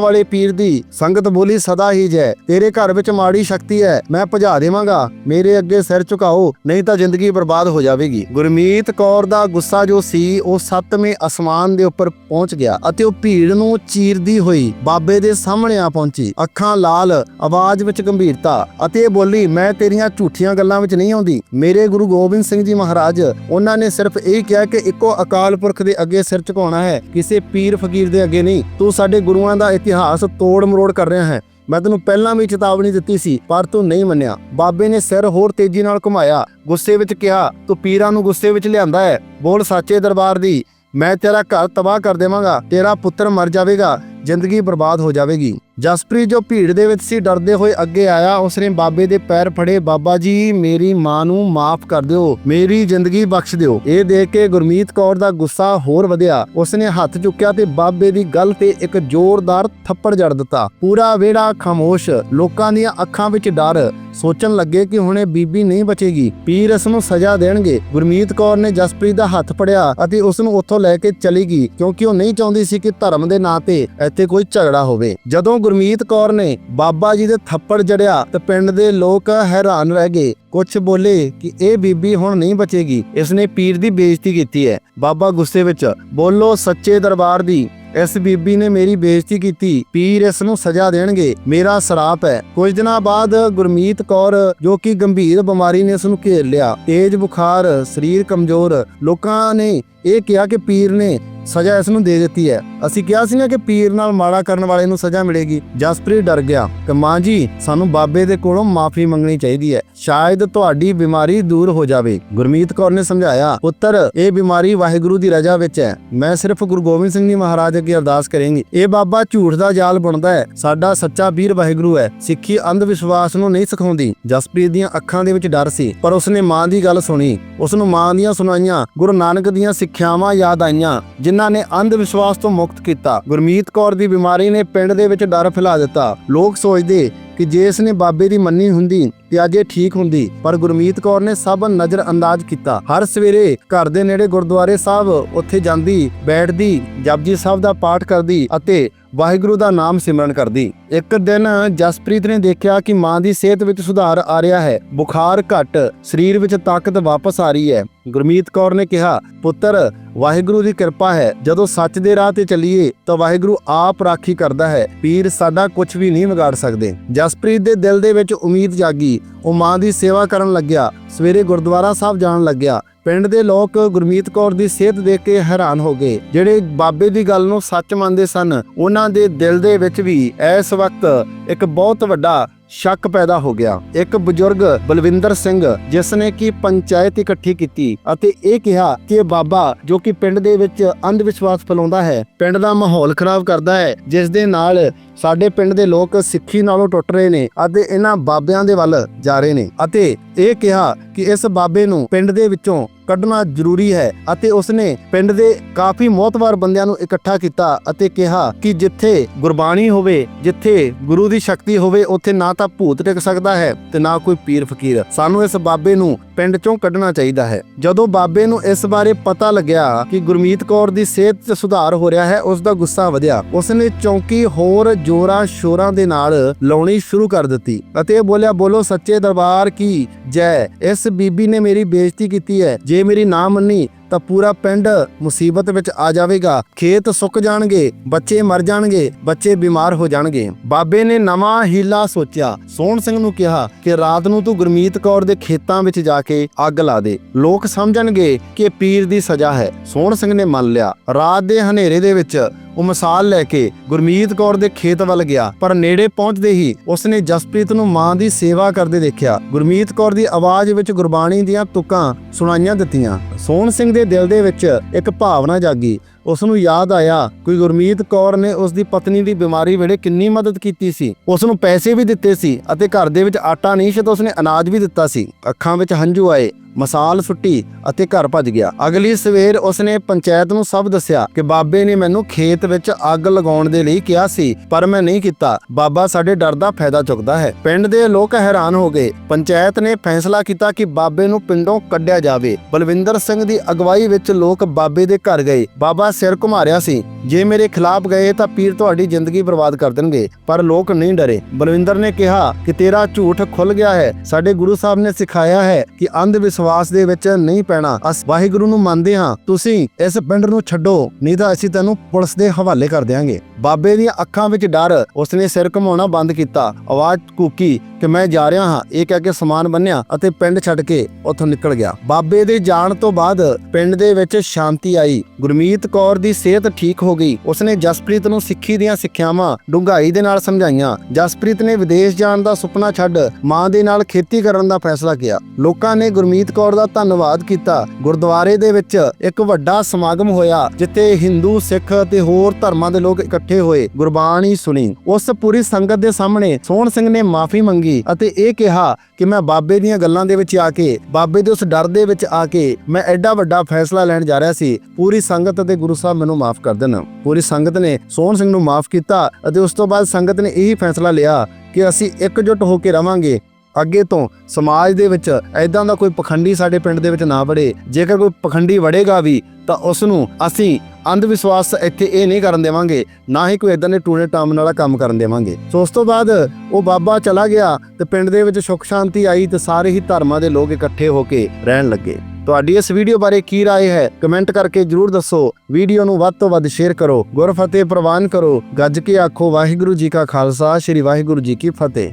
ਵਾਲੇ ਪੀਰ ਦੀ, ਸੰਗਤ ਬੋਲੀ ਸਦਾ ਹੀ ਜੈ। ਤੇਰੇ ਘਰ ਵਿੱਚ ਮਾੜੀ ਸ਼ਕਤੀ ਹੈ, ਮੈਂ ਭਜਾ ਦੇਵਾਂਗਾ। ਮੇਰੇ ਅੱਗੇ ਸਿਰ ਝੁਕਾਓ, ਨਹੀਂ ਤਾਂ ਜ਼ਿੰਦਗੀ ਬਰਬਾਦ ਹੋ ਜਾਵੇਗੀ। ਗੁਰਮੀਤ ਕੌਰ ਦਾ ਗੁੱਸਾ ਜੋ ਸੀ, ਉਹ ਸੱਤਵੇਂ ਅਸਮਾਨ ਦੇ ਉੱਪਰ ਪਹੁੰਚ ਗਿਆ ਅਤੇ ਉਹ ਭੀੜ ਨੂੰ ਚੀਰਦੀ ਹੋਈ ਬਾਬੇ ਦੇ ਸਾਹਮਣੇ ਆ ਪਹੁੰਚੀ। ਅੱਖਾਂ ਲਾਲ, ਆਵਾਜ਼ ਵਿੱਚ ਗੰਭੀਰਤਾ ਅਤੇ ਬੋਲੀ, ਮੈਂ ਤੇਰੀਆਂ ਝੂਠੀਆਂ ਗੱਲਾਂ ਵਿੱਚ ਨਹੀਂ ਆਉਂਦੀ। ਮੇਰੇ ਗੁਰੂ ਗੋਬਿੰਦ ਸਿੰਘ ਜੀ ਮਹਾਰਾਜ, ਉਹਨਾਂ ਨੇ ਸਿਰਫ ਇਹ ਕਿਹਾ ਕਿ ਇੱਕੋ ਅਕਾਲ ਪੁਰਖ ਦੇ ਅੱਗੇ ਸਿਰ ਝੁਕਾਉਣਾ ਹੈ, ਕਿਸੇ ਪੀਰ ਫਕੀਰ ਦੇ ਅੱਗੇ ਨਹੀਂ। ਤੂੰ ਸਾਡੇ ਗੁਰੂਆਂ ਦਾ ਇਤਿਹਾਸ ਤੋੜ ਮਰੋੜ ਕਰ ਰਿਹਾ ਹੈ। ਮੈਂ ਤੈਨੂੰ ਪਹਿਲਾਂ ਵੀ ਚੇਤਾਵਨੀ ਦਿੱਤੀ ਸੀ, ਪਰ ਤੂੰ ਨਹੀਂ ਮੰਨਿਆ। ਬਾਬੇ ਨੇ ਸਿਰ ਹੋਰ ਤੇਜ਼ੀ ਨਾਲ ਘੁਮਾਇਆ। ਗੁੱਸੇ ਵਿੱਚ ਕਿਹਾ, ਤੂੰ ਪੀਰਾਂ ਨੂੰ ਗੁੱਸੇ ਵਿੱਚ ਲਿਆਂਦਾ ਹੈ। ਬੋਲ ਸੱਚੇ ਦਰਬਾਰ ਦੀ, ਮੈਂ ਤੇਰਾ ਘਰ ਤਬਾਹ ਕਰ ਦੇਵਾਂਗਾ। ਤੇਰਾ ਪੁੱਤਰ ਮਰ ਜਾਵੇਗਾ। ਜ਼ਿੰਦਗੀ ਬਰਬਾਦ ਹੋ ਜਾਵੇਗੀ। ਜਸਪ੍ਰੀਤ ਜੋ ਭੀੜ ਦੇ ਵਿੱਚ ਸੀ, ਡਰਦੇ ਹੋਏ ਅੱਗੇ ਆਇਆ, ਉਸਨੇ ਬਾਬੇ ਦੇ ਪੈਰ ਫੜੇ, ਬਾਬਾ ਜੀ, ਮੇਰੀ ਮਾਂ ਨੂੰ ਮਾਫ ਕਰ ਦਿਓ, ਮੇਰੀ ਜ਼ਿੰਦਗੀ ਬਖਸ਼ ਦਿਓ। ਇਹ ਦੇਖ ਕੇ ਗੁਰਮੀਤ ਕੌਰ ਦਾ ਗੁੱਸਾ ਹੋਰ ਵਧਿਆ। ਉਸਨੇ ਹੱਥ ਚੁੱਕਿਆ ਤੇ ਬਾਬੇ ਦੀ ਗੱਲ ਤੇ ਇੱਕ ਜ਼ੋਰਦਾਰ ਥੱਪੜ ਜੜ ਦਿੱਤਾ। ਪੂਰਾ ਵਿਹੜਾ ਖਾਮੋਸ਼, ਲੋਕਾਂ ਦੀਆਂ ਅੱਖਾਂ ਵਿੱਚ ਡਰ। ਸੋਚਣ ਲੱਗੇ ਕਿ ਹੁਣੇ ਬੀਬੀ ਨਹੀਂ ਬਚੇਗੀ। ਪੀਰ ਇਸ ਨੂੰ ਸਜ਼ਾ ਦੇਣਗੇ। ਗੁਰਮੀਤ ਕੌਰ ਨੇ ਜਸਪ੍ਰੀਤ ਦਾ ਹੱਥ ਫੜਿਆ ਅਤੇ ਉਸ ਨੂੰ ਉੱਥੋਂ ਲੈ ਕੇ ਚਲੀ ਗਈ, ਕਿਉਂਕਿ ਉਹ ਨਹੀਂ ਚਾਹੁੰਦੀ ਸੀ ਕਿ ਧਰਮ ਦੇ ਨਾਂ ਤੇ ਇੱਥੇ ਕੋਈ ਝਗੜਾ ਹੋਵੇ। ਜਦੋਂ ਗੁਰਮੀਤ ਕੌਰ ਨੇ ਬਾਬਾ ਜੀ ਦੇ ਥੱਪੜ ਜੜਿਆ ਤੇ ਪਿੰਡ ਦੇ ਲੋਕ ਹੈਰਾਨ ਰਹਿ ਗਏ। ਕੁਝ ਬੋਲੇ ਕਿ ਇਹ ਬੀਬੀ ਹੁਣ ਨਹੀਂ ਬਚੇਗੀ। ਇਸ ਨੇ ਪੀਰ ਦੀ ਬੇਇੱਜ਼ਤੀ ਕੀਤੀ ਹੈ। ਬਾਬਾ ਗੁੱਸੇ ਵਿੱਚ, ਬੋਲੋ ਸੱਚੇ ਦਰਬਾਰ ਦੀ, ਇਸ ਬੀਬੀ ਨੇ ਮੇਰੀ ਬੇਇੱਜ਼ਤੀ ਕੀਤੀ। ਪੀਰ ਇਸ ਨੂੰ ਸਜ਼ਾ ਦੇਣਗੇ। ਮੇਰਾ ਸਰਾਪ ਹੈ। ਕੁਝ ਦਿਨਾਂ ਬਾਅਦ ਗੁਰਮੀਤ ਕੌਰ, ਜੋ ਕਿ ਗੰਭੀਰ ਬਿਮਾਰੀ ਨੇ ਇਸ ਨੂੰ ਘੇਰ ਲਿਆ। ਤੇਜ਼ ਬੁਖਾਰ, ਸਰੀਰ ਕਮਜ਼ੋਰ, ਲੋਕਾਂ ਨੇ ਇਹ ਕਿਹਾ ਕਿ ਪੀਰ ਨੇ ਸਜ਼ਾ ਇਸ ਨੂੰ ਦੇ ਦਿੱਤੀ ਹੈ। ਅਸੀਂ ਕਿਹਾ ਸੀ ਨਾ ਕਿ ਪੀਰ ਨਾਲ ਮਾੜਾ ਕਰਨ ਵਾਲੇ ਨੂੰ ਸਜ਼ਾ ਮਿਲੇਗੀ। ਜਸਪ੍ਰੀਤ ਡਰ ਗਿਆ ਕਿ ਮਾਂ ਜੀ, ਸਾਨੂੰ ਬਾਬੇ ਦੇ ਕੋਲੋਂ ਮਾਫੀ ਮੰਗਣੀ ਚਾਹੀਦੀ ਹੈ। ਸ਼ਾਇਦ ਤੁਹਾਡੀ ਬਿਮਾਰੀ ਦੂਰ ਹੋ ਜਾਵੇ। ਗੁਰਮੀਤ ਕੌਰ ਨੇ ਸਮਝਾਇਆ, ਪੁੱਤਰ, ਇਹ ਬਿਮਾਰੀ ਵਾਹਿਗੁਰੂ ਦੀ ਰਜ਼ਾ ਵਿੱਚ ਹੈ। ਮੈਂ ਸਿਰਫ ਗੁਰੂ ਗੋਬਿੰਦ ਸਿੰਘ ਜੀ ਮਹਾਰਾਜ ਅੱਗੇ ਅਰਦਾਸ ਕਰਾਂਗੀ। ਇਹ ਬਾਬਾ ਝੂਠ ਦਾ ਜਾਲ ਬਣਦਾ ਹੈ। ਸਾਡਾ ਸੱਚਾ ਵੀਰ ਵਾਹਿਗੁਰੂ ਹੈ। ਸਿੱਖੀ ਅੰਧ ਵਿਸ਼ਵਾਸ ਨੂੰ ਨਹੀਂ ਸਿਖਾਉਂਦੀ। ਜਸਪ੍ਰੀਤ ਦੀਆਂ ਅੱਖਾਂ ਦੇ ਵਿੱਚ ਡਰ ਸੀ, ਪਰ ਉਸਨੇ ਮਾਂ ਦੀ ਗੱਲ ਸੁਣੀ। ਉਸ ਨੂੰ ਮਾਂ ਦੀਆਂ ਸੁਣਾਈਆਂ, ਗੁਰੂ ਨਾਨਕ ਦੀਆਂ ਸਿੱਖਿਆਵਾਂ ਯਾਦ ਆਈਆਂ, ਜਿਨ੍ਹਾਂ ਨੇ ਅੰਧ ਵਿਸ਼ਵਾਸ ਤੋਂ ਮੁਕਤ ਕੀਤਾ। ਗੁਰਮੀਤ ਕੌਰ ਦੀ ਬਿਮਾਰੀ ਨੇ ਪਿੰਡ ਦੇ ਵਿੱਚ ਡਰ ਫੈਲਾ ਦਿੱਤਾ। ਲੋਕ ਸੋਚਦੇ ਕਿ ਜੇ ਇਸ ਨੇ ਬਾਬੇ ਦੀ ਮੰਨੀ ਹੁੰਦੀ ਤੇ ਅੱਜ ਇਹ ਠੀਕ ਹੁੰਦੀ। ਪਰ ਗੁਰਮੀਤ ਕੌਰ ਨੇ ਸਭ ਨਜ਼ਰ ਅੰਦਾਜ਼ ਕੀਤਾ। ਹਰ ਸਵੇਰੇ ਘਰ ਦੇ ਨੇੜੇ ਗੁਰਦੁਆਰੇ ਸਾਹਿਬ ਉੱਥੇ ਜਾਂਦੀ, ਬੈਠਦੀ, ਜਪਜੀ ਸਾਹਿਬ ਦਾ ਪਾਠ ਕਰਦੀ ਅਤੇ ਵਾਹਿਗੁਰੂ ਦਾ ਨਾਮ ਸਿਮਰਨ ਕਰਦੀ। ਇੱਕ ਦਿਨ ਜਸਪ੍ਰੀਤ ਨੇ ਦੇਖਿਆ ਕਿ ਮਾਂ ਦੀ ਸਿਹਤ ਵਿੱਚ ਸੁਧਾਰ ਆ ਰਿਹਾ ਹੈ। ਬੁਖਾਰ ਘਟ, ਸਰੀਰ ਵਿੱਚ ਤਾਕਤ ਵਾਪਸ ਆ ਰਹੀ ਹੈ। ਗੁਰਮੀਤ ਕੌਰ ਨੇ ਕਿਹਾ, ਪੁੱਤਰ, ਵਾਹਿਗੁਰੂ ਦੀ ਕਿਰਪਾ ਹੈ। ਜਦੋਂ ਸੱਚ ਦੇ ਰਾਹ ਤੇ ਚੱਲੀਏ, ਤਾਂ ਵਾਹਿਗੁਰੂ ਆਪ ਰਾਖੀ ਕਰਦਾ ਹੈ। ਪੀਰ ਸਾਡਾ ਕੁਝ ਵੀ ਨਹੀਂ ਵਿਗਾੜ ਸਕਦੇ। ਜਸਪ੍ਰੀਤ ਦੇ ਦਿਲ ਦੇ ਵਿੱਚ ਉਮੀਦ ਜਾਗੀ। ਉਹ ਮਾਂ ਦੀ ਸੇਵਾ ਕਰਨ ਲੱਗਿਆ। ਸਵੇਰੇ ਗੁਰਦੁਆਰਾ ਸਾਹਿਬ ਜਾਣ ਲੱਗਿਆ। ਪਿੰਡ ਦੇ ਲੋਕ ਗੁਰਮੀਤ ਕੌਰ ਦੀ ਸਿਹਤ ਦੇਖ ਕੇ ਹੈਰਾਨ ਹੋ ਗਏ। ਜਿਹੜੇ ਬਾਬੇ ਦੀ ਗੱਲ ਨੂੰ ਸੱਚ ਮੰਨਦੇ ਸਨ, ਉਹਨਾਂ ਦੇ ਦਿਲ ਦੇ ਵਿੱਚ ਵੀ ਇਸ ਵਕਤ ਇੱਕ ਬਹੁਤ ਵੱਡਾ ਸ਼ੱਕ ਪੈਦਾ ਹੋ ਗਿਆ। ਇੱਕ ਬਜ਼ੁਰਗ ਬਲਵਿੰਦਰ ਸਿੰਘ ਜਿਸ ਨੇ ਕੀ ਪੰਚਾਇਤ ਇਕੱਠੀ ਕੀਤੀ ਅਤੇ ਇਹ ਕਿਹਾ ਕਿ ਬਾਬਾ, ਜੋ ਕਿ ਪਿੰਡ ਦੇ ਵਿੱਚ ਅੰਧ ਵਿਸ਼ਵਾਸ ਫੈਲਾਉਂਦਾ ਹੈ, ਪਿੰਡ ਦਾ ਮਾਹੌਲ ਖਰਾਬ ਕਰਦਾ ਹੈ, ਜਿਸ ਦੇ ਨਾਲ ਸਾਡੇ ਪਿੰਡ ਦੇ ਲੋਕ ਸਿੱਖੀ ਨਾਲੋਂ ਟੁੱਟ ਰਹੇ ਨੇ ਅਤੇ ਇਹਨਾਂ ਬਾਬਿਆਂ ਦੇ ਵੱਲ ਜਾ ਰਹੇ ਨੇ। ਅਤੇ ਇਹ ਕਿਹਾ ਕਿ ਇਸ ਬਾਬੇ ਨੂੰ ਪਿੰਡ ਦੇ ਵਿੱਚੋਂ ਕੱਢਣਾ ਜ਼ਰੂਰੀ ਹੈ ਅਤੇ ਉਸਨੇ ਪਿੰਡ ਦੇ ਕਾਫੀ ਮੋਤਵਾਰ ਬੰਦਿਆਂ ਨੂੰ ਇਕੱਠਾ ਕੀਤਾ ਅਤੇ ਕਿਹਾ ਕਿ ਜਿੱਥੇ ਗੁਰਬਾਣੀ ਹੋਵੇ, ਜਿੱਥੇ ਗੁਰੂ ਦੀ ਸ਼ਕਤੀ ਹੋਵੇ, ਉੱਥੇ ਨਾ ਤਾਂ ਭੂਤ ਟਿਕ ਸਕਦਾ ਹੈ ਤੇ ਨਾ ਕੋਈ ਪੀਰ ਫਕੀਰ। ਸਾਨੂੰ ਇਸ ਬਾਬੇ ਨੂੰ ਪਿੰਡ ਚੋਂ ਕੱਢਣਾ ਚਾਹੀਦਾ ਹੈ। ਜਦੋਂ ਬਾਬੇ ਨੂੰ ਇਸ ਬਾਰੇ ਪਤਾ ਲੱਗਿਆ ਕਿ ਗੁਰਮੀਤ ਕੌਰ ਦੀ ਸਿਹਤ 'ਚ ਸੁਧਾਰ ਹੋ ਰਿਹਾ ਹੈ ਉਸ ਦਾ ਗੁੱਸਾ ਵਧਿਆ। ਉਸਨੇ ਚੌਂਕੀ ਹੋਰ ਜੋਰਾਂ ਸ਼ੋਰਾਂ ਦੇ ਨਾਲ ਲਾਉਣੀ ਸ਼ੁਰੂ ਕਰ ਦਿੱਤੀ ਅਤੇ ਬੋਲਿਆ, ਬੋਲੋ ਸੱਚੇ ਦਰਬਾਰ ਕੀ ਜੈ? ਇਸ ਬੀਬੀ ਨੇ ਮੇਰੀ ਬੇਇੱਜ਼ਤੀ ਕੀਤੀ ਹੈ। ਜੇ ਮੇਰੀ ਨਾ ਮੰਨੀ ਤਾਂ ਪੂਰਾ ਪਿੰਡ ਮੁਸੀਬਤ ਵਿੱਚ ਆ ਜਾਵੇਗਾ। ਖੇਤ ਸੁੱਕ ਜਾਣਗੇ, ਬੱਚੇ ਮਰ ਜਾਣਗੇ, ਬੱਚੇ ਬਿਮਾਰ ਹੋ ਜਾਣਗੇ। ਬਾਬੇ ਨੇ ਨਵਾਂ ਹੀਲਾ ਸੋਚਿਆ। ਸੋਹਣ ਸਿੰਘ ਨੂੰ ਕਿਹਾ ਕਿ ਰਾਤ ਨੂੰ ਤੂੰ ਗੁਰਮੀਤ ਕੌਰ ਦੇ ਖੇਤਾਂ ਵਿੱਚ ਜਾ ਕੇ ਅੱਗ ਲਾ ਦੇ। ਲੋਕ ਸਮਝਣਗੇ ਕਿ ਪੀਰ ਦੀ ਸਜ਼ਾ ਹੈ। ਸੋਹਣ ਸਿੰਘ ਨੇ ਮੰਨ ਲਿਆ। ਰਾਤ ਦੇ ਹਨੇਰੇ ਦੇ ਵਿੱਚ ਉਹ ਮਿਸਾਲ ਲੈ ਕੇ ਗੁਰਮੀਤ ਕੌਰ ਦੇ ਖੇਤ ਵੱਲ ਗਿਆ, ਪਰ ਨੇੜੇ ਪਹੁੰਚਦੇ ਹੀ ਉਸਨੇ ਜਸਪ੍ਰੀਤ ਨੂੰ ਮਾਂ ਦੀ ਸੇਵਾ ਕਰਦੇ ਦੇਖਿਆ। ਗੁਰਮੀਤ ਕੌਰ ਦੀ ਆਵਾਜ਼ ਵਿੱਚ ਗੁਰਬਾਣੀ ਦੀਆਂ ਤੁਕਾਂ ਸੁਣਾਈਆਂ ਦਿੱਤੀਆਂ। ਸੋਹਣ ਸਿੰਘ ਦੇ ਦਿਲ ਦੇ ਵਿੱਚ ਇੱਕ ਭਾਵਨਾ ਜਾਗੀ। ਉਸ ਨੂੰ ਯਾਦ ਆਇਆ ਕੋਈ ਗੁਰਮੀਤ ਕੌਰ ਨੇ ਉਸ ਦੀ ਪਤਨੀ ਦੀ ਬਿਮਾਰੀ ਵੇਲੇ ਕਿੰਨੀ ਮਦਦ ਕੀਤੀ ਸੀ। ਉਸ ਨੂੰ ਪੈਸੇ ਵੀ ਦਿੱਤੇ ਸੀ ਅਤੇ ਘਰ ਦੇ ਵਿੱਚ ਆਟਾ ਨਹੀਂ ਸੀ ਤਾਂ ਉਸਨੇ ਅਨਾਜ ਵੀ ਦਿੱਤਾ ਸੀ। ਅੱਖਾਂ ਵਿੱਚ ਹੰਝੂ ਆਏ। ਮਸਾਲ ਸੁੱਟੀ ਅਤੇ ਘਰ ਭੱਜ ਗਿਆ। ਅਗਲੀ ਸਵੇਰ ਉਸਨੇ ਪੰਚਾਇਤ ਨੂੰ ਸਭ ਦੱਸਿਆ ਕਿ ਬਾਬੇ ਨੇ ਮੈਨੂੰ ਖੇਤ ਵਿੱਚ ਅੱਗ ਲਗਾਉਣ ਦੇ ਲਈ ਕਿਹਾ ਸੀ, ਪਰ ਮੈਂ ਨਹੀਂ ਕੀਤਾ। ਬਾਬਾ ਸਾਡੇ ਡਰ ਦਾ ਫਾਇਦਾ ਚੁੱਕਦਾ ਹੈ। ਪਿੰਡ ਦੇ ਲੋਕ ਹੈਰਾਨ ਹੋ ਗਏ। ਪੰਚਾਇਤ ਨੇ ਫੈਸਲਾ ਕੀਤਾ ਕਿ ਬਾਬੇ ਨੂੰ ਪਿੰਡੋਂ ਕੱਢਿਆ ਜਾਵੇ। ਬਲਵਿੰਦਰ ਸਿੰਘ ਦੀ ਅਗਵਾਈ ਵਿੱਚ ਲੋਕ ਬਾਬੇ ਦੇ ਘਰ ਗਏ। ਬਾਬਾ ਸਿਰ ਘੁਮਾਰਿਆ ਸੀ। ਜੇ ਮੇਰੇ ਖਿਲਾਫ ਗਏ ਤਾਂ ਪੀਰ ਤੁਹਾਡੀ ਜ਼ਿੰਦਗੀ ਬਰਬਾਦ ਕਰ ਦੇਣਗੇ, ਪਰ ਲੋਕ ਨਹੀਂ ਡਰੇ। ਬਲਵਿੰਦਰ ਨੇ ਕਿਹਾ ਕਿ ਤੇਰਾ ਝੂਠ ਖੁੱਲ ਗਿਆ ਹੈ। ਸਾਡੇ ਗੁਰੂ ਸਾਹਿਬ ਨੇ ਸਿਖਾਇਆ ਹੈ ਕਿ ਅੰਧ ਵਿਸ਼ਵਾਸ ਦੇ ਵਿੱਚ ਨਹੀਂ ਪੈਣਾ। ਅਸ ਵਾਹਿਗੁਰੂ ਨੂੰ ਮੰਨਦੇ ਹਾਂ। ਤੁਸੀਂ ਇਸ ਪਿੰਡ ਨੂੰ ਛੱਡੋ, ਨਹੀਂ ਤਾਂ ਅਸੀਂ ਤੈਨੂੰ ਪੁਲਿਸ ਦੇ ਹਵਾਲੇ ਕਰ ਦਿਆਂਗੇ। ਬਾਬੇ ਦੀਆਂ ਅੱਖਾਂ ਵਿੱਚ ਡਰ, ਉਸਨੇ ਸਿਰ ਘੁਮਾਉਣਾ ਬੰਦ ਕੀਤਾ। ਆਵਾਜ਼ ਕੂਕੀ ਕਿ ਮੈਂ ਜਾ ਰਿਹਾ ਹਾਂ। ਇਹ ਕਹਿ ਕੇ ਸਮਾਨ ਬੰਨਿਆ ਅਤੇ ਪਿੰਡ ਛੱਡ ਕੇ ਉੱਥੋਂ ਨਿਕਲ ਗਿਆ। ਬਾਬੇ ਦੇ ਜਾਣ ਤੋਂ ਬਾਅਦ ਪਿੰਡ ਦੇ ਵਿੱਚ ਸ਼ਾਂਤੀ ਆਈ। ਗੁਰਮੀਤ ਕੌਰ ਦੀ ਸਿਹਤ ਠੀਕ ਹੋ ਗਈ। ਉਸਨੇ ਜਸਪ੍ਰੀਤ ਨੂੰ ਸਿੱਖੀ ਦੀਆਂ ਸਿੱਖਿਆਵਾਂ ਡੂੰਘਾਈ ਦੇ ਨਾਲ ਸਮਝਾਈਆਂ। ਜਸਪ੍ਰੀਤ ਨੇ ਵਿਦੇਸ਼ ਜਾਣ ਦਾ ਸੁਪਨਾ ਛੱਡ ਮਾਂ ਦੇ ਨਾਲ ਖੇਤੀ ਕਰਨ ਦਾ ਫੈਸਲਾ ਕੀਤਾ ਲੋਕਾਂ ਨੇ ਗੁਰਮੀਤ ਗੁਰਮੀਤ ਕੌਰ ਦਾ ਧੰਨਵਾਦ ਕੀਤਾ। ਗੁਰਦੁਆਰੇ ਦੇ ਵਿੱਚ ਇੱਕ ਵੱਡਾ ਸਮਾਗਮ ਹੋਇਆ, ਜਿੱਥੇ ਹਿੰਦੂ, ਸਿੱਖ ਅਤੇ ਹੋਰ ਧਰਮਾਂ ਦੇ ਲੋਕ ਇਕੱਠੇ ਹੋਏ। ਗੁਰਬਾਣੀ ਸੁਣੀ। ਉਸ ਪੂਰੀ ਸੰਗਤ ਦੇ ਸਾਹਮਣੇ ਸੋਹਣ ਸਿੰਘ ਨੇ ਮਾਫੀ ਮੰਗੀ ਅਤੇ ਇਹ ਕਿਹਾ ਕਿ ਮੈਂ ਬਾਬੇ ਦੀਆਂ ਗੱਲਾਂ ਦੇ ਵਿੱਚ ਆ ਕੇ, ਬਾਬੇ ਦੇ ਉਸ ਡਰ ਦੇ ਵਿੱਚ ਆ ਕੇ ਮੈਂ ਐਡਾ ਵੱਡਾ ਫੈਸਲਾ ਲੈਣ ਜਾ ਰਿਹਾ ਸੀ। ਪੂਰੀ ਸੰਗਤ ਅਤੇ ਗੁਰੂ ਸਾਹਿਬ ਮੈਨੂੰ ਮਾਫ ਕਰ ਦੇਣ। ਪੂਰੀ ਸੰਗਤ ਨੇ ਸੋਹਣ ਸਿੰਘ ਨੂੰ ਮਾਫ ਕੀਤਾ ਅਤੇ ਉਸ ਤੋਂ ਬਾਅਦ ਸੰਗਤ ਨੇ ਇਹੀ ਫੈਸਲਾ ਲਿਆ ਕਿ ਅਸੀਂ ਇਕਜੁੱਟ ਹੋ ਕੇ ਰਵਾਂਗੇ। ਅੱਗੇ ਤੋਂ ਸਮਾਜ ਦੇ ਵਿੱਚ ਐਦਾਂ ਦਾ ਕੋਈ ਪਖੰਡੀ ਸਾਡੇ ਪਿੰਡ ਦੇ ਵਿੱਚ ਨਾ ਵੜੇ ਜੇਕਰ ਕੋਈ ਪਖੰਡੀ ਵੜੇਗਾ ਵੀ ਤਾਂ ਉਸ ਨੂੰ ਅਸੀਂ ਅੰਧ ਵਿਸ਼ਵਾਸ ਇੱਥੇ ਇਹ ਨਹੀਂ ਕਰਨ ਦੇਵਾਂਗੇ ਨਾ ਹੀ ਕੋਈ ਇਦਾਂ ਦੇ ਟੂਣੇ ਟਾਮਨ ਵਾਲਾ ਕੰਮ ਕਰਨ ਦੇਵਾਂਗੇ ਸੋ ਉਸ ਤੋਂ ਬਾਅਦ ਉਹ ਬਾਬਾ ਚਲਾ ਗਿਆ ਤੇ ਪਿੰਡ ਦੇ ਵਿੱਚ ਸੁੱਖ ਸ਼ਾਂਤੀ ਆਈ ਤੇ ਸਾਰੇ ਹੀ ਧਰਮਾਂ ਦੇ ਲੋਕ ਇਕੱਠੇ ਹੋ ਕੇ ਰਹਿਣ ਲੱਗੇ ਤੁਹਾਡੀ ਇਸ ਵੀਡੀਓ ਬਾਰੇ ਕੀ رائے ਹੈ ਕਮੈਂਟ ਕਰਕੇ ਜਰੂਰ ਦੱਸੋ ਵੀਡੀਓ ਨੂੰ ਵੱਧ ਤੋਂ ਵੱਧ ਸ਼ੇਅਰ ਕਰੋ ਗੁਰਫਤਿਹ ਪ੍ਰਵਾਨ ਕਰੋ ਗੱਜ ਕੇ ਆਖੋ ਵਾਹਿਗੁਰੂ ਜੀ ਕਾ ਖਾਲਸਾ ਸ੍ਰੀ ਵਾਹਿਗੁਰੂ ਜੀ ਕੀ ਫਤਿਹ